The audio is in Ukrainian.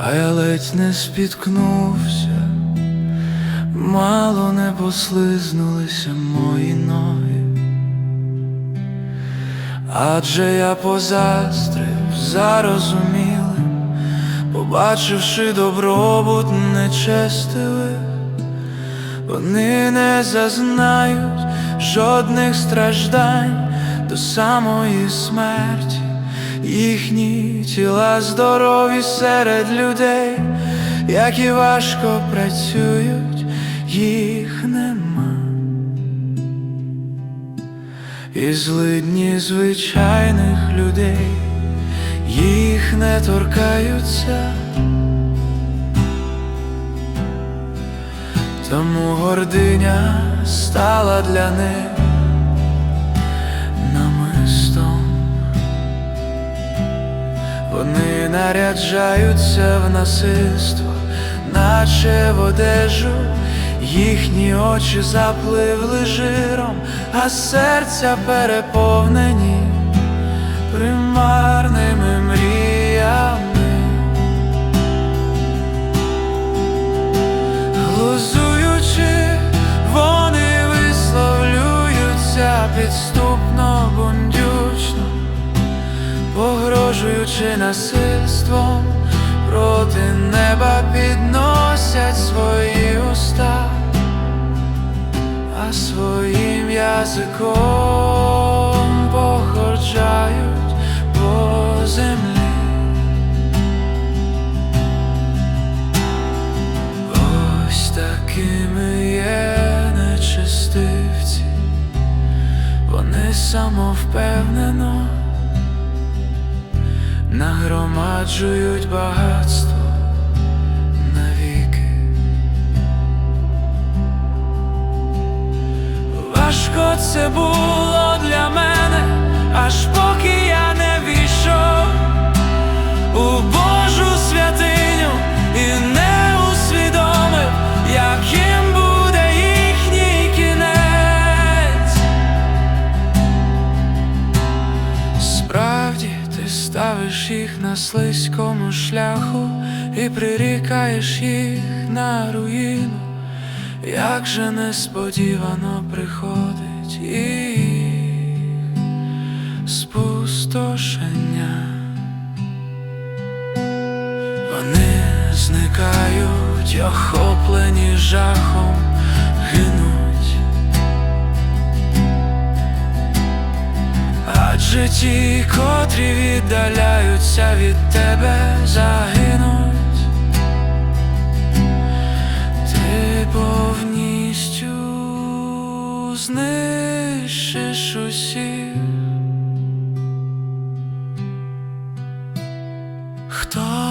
А я ледь не спіткнувся, мало не послизнулися мої ноги, адже я позастрив зарозуміли, побачивши добробут нечестивих, вони не зазнають жодних страждань до самої смерті. Їхні тіла здорові серед людей, які важко працюють, їх нема. І злидні звичайних людей, їх не торкаються. Тому гординя стала для них намистом. Вони наряджаються в насильство, наче в одежу, їхні очі запливли жиром, а серця переповнені примарними мріями. Підступно бундючно погрожуючи насильством, проти неба підносять свої уста, а своїм язиком самовпевнено нагромаджують багатство навіки. Важко це було для мене, аж поки ставиш їх на слизькому шляху і прирікаєш їх на руїну, як же несподівано приходить їх спустошення. Вони зникають, охоплені жахом, гинуть. житті, котрі віддаляються від тебе, загинуть, ти повністю знищиш усіх, хто.